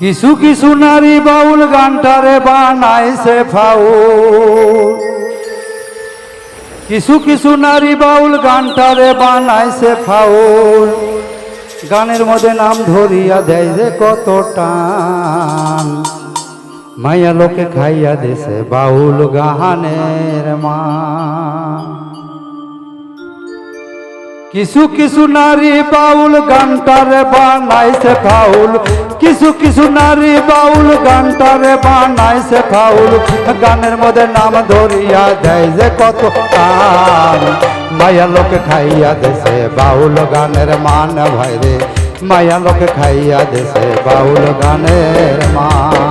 কিছু কিছু নারী বাউল গানটারে বানাইছে ফাউল। কিছু কিছু নারী বাউল গানটারে বানাইছে ফাউল। গানের মধ্যে নাম ধরিয়া দেয় যে কত টান। মায়া লোকে খাইয়া দেশে বাউল গাহানের মা কিছু কিছু নারী বাউল গানটারে বানাইছে ফাউল। কিছু কিছু নারী বাউল গানটারে বানাইছে ফাউল। গানের মধ্যে নাম ধরিয়া দেয় যে কত টান মায়া লোকে খাইয়া দেশে বাউল গানের মান ভাইরে। মায়া লোকে খাইয়া দেশে বাউল গানের মান।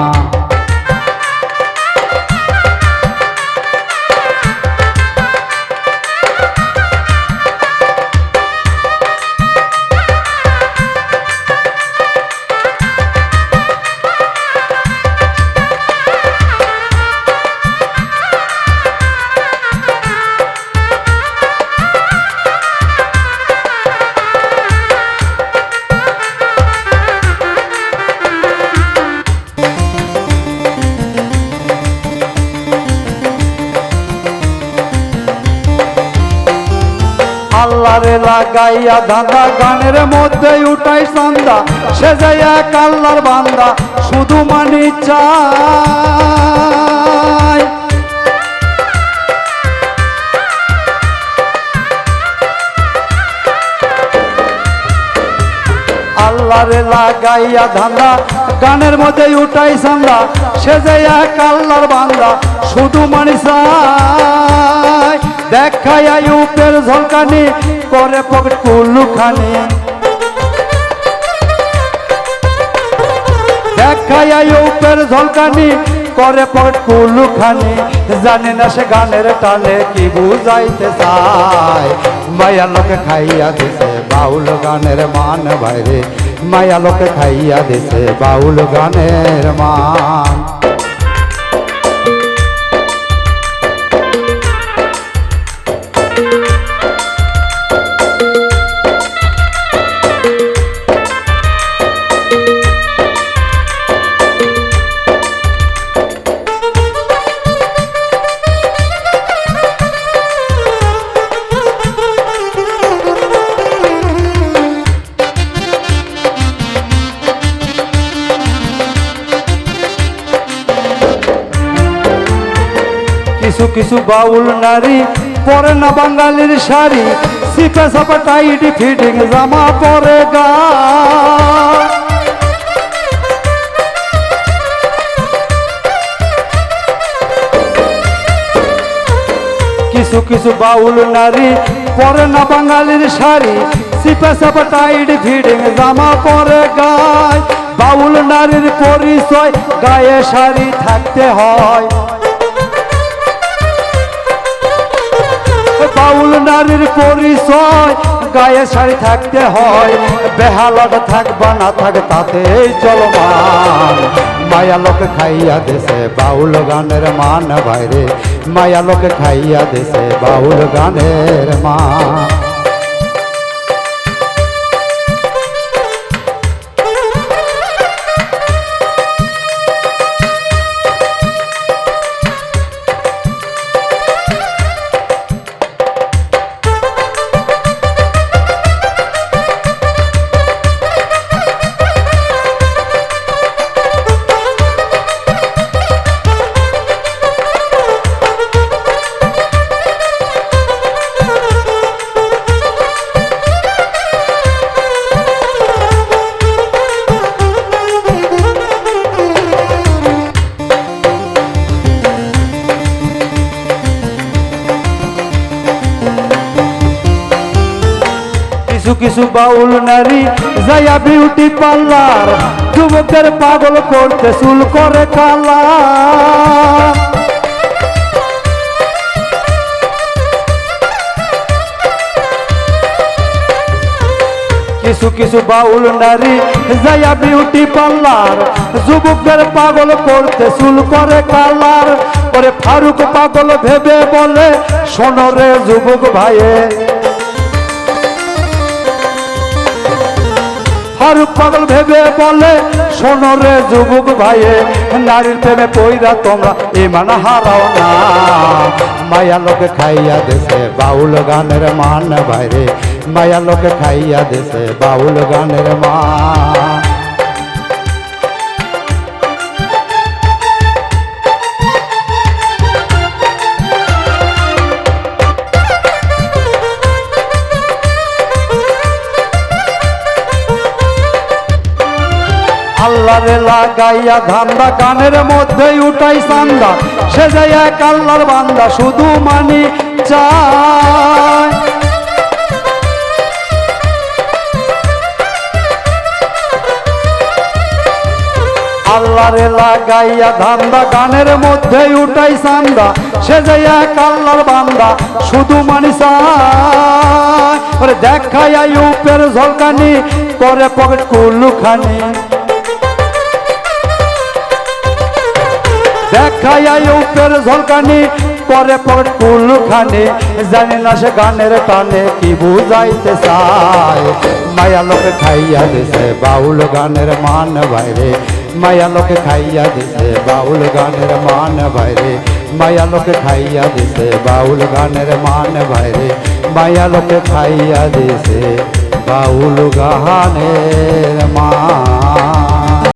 আল্লাহরে লাগাইয়া ধান্দা গানের মধ্যে উঠাই সন্ধ্যা। সে যায় এক আল্লাহর বান্দা, শুধু মানি চাই। আল্লাহরে লাগাইয়া ধান্দা গানের মধ্যে উঠাই সন্ধ্যা। সে যে এক আল্লাহর বান্দা, শুধু মানি চাই। দেখাইয়া উপের ঝলকানি করে পকেট কুল্লুখানি দেখাইয়া উপের ঝলকানি, করে পকেট কুল্লুখানি জানি না সে গানের টানে কি বুঝাইতে চায়। মায়া লোকে খাইয়া দিছে বাউল গানের মান বাইরে মায়া লোকে খাইয়া দিছে বাউল গানের মান। কিছু কিছু বাউল নারী, পরে না বাঙালির শাড়ি সিপে সাপা টাইট ফিটিং জামা পরে গা। কিছু কিছু বাউল নারী, পরে না বাঙালির শাড়ি সিপে সাপা টাইট ফিটিং জামা পরে গায়। বাউল নারীর পরিচয়, গায়ে শাড়ি থাকতে হয়। বাউল নারীর পরিচয়, গায়ে শাড়ি থাকতে হয় বেহালত থাকবা না থাক তাতে চলমান। মায়া লোক খাইয়া দেশে বাউল গানের মান বাইরে মায়া লোক খাইয়া দেশে বাউল গানের মান। কিছু কিছু বাউল নারী, যাইয়া বিউটি পার্লার যুবকদের পাগল করতে চুল করে কালা। কিছু কিছু বাউল নারী যাইয়া বিউটি পার্লার যুবকদের পাগল করতে চুল করে কালার। করে ফারুক পাগল ভেবে বলে সোনরে যুবক ভাইয়ে ফারুক পাগল ভেবে বলে, শোনো রে যুবক ভাইয়ে, নারীর প্রেমে পইরা তোমরা ইমান হারাও না। মায়া লোকে খাইয়া দেশে বাউল গানের মান ভাইরে, মায়া লোকে খাইয়া দেশে বাউল গানের মান। আল্লাহরে লাগাইয়া ধান্দা, কানের মধ্যে উঠাই সান্দা সে যায় এক আল্লাহর বান্দা, শুধু মানি চায়। আল্লাহরে লাগাইয়া ধান্দা, কানের মধ্যে উঠাই সান্দা সে যায় এক আল্লাহর বান্দা, শুধু মানি ওরে দেখাইয়া উপের ঝলকানি, করে পকেট কুল্লুখানি দেখাইয়া উপের ঝলকানি, পরে পর কুলখানি জানি না সে গানের টানে কি বুঝাইতে চায়। মায়া লোকে খাইয়া দিছে বাউল গানের মান বাইরে। মায়া লোকে খাইয়া দিছে বাউল গানের মান বাইরে। মায়া লোকে খাইয়া দিছে বাউল গানের মান বাইরে। মায়া লোকে খাইয়া দিছে বাউল গানের মান।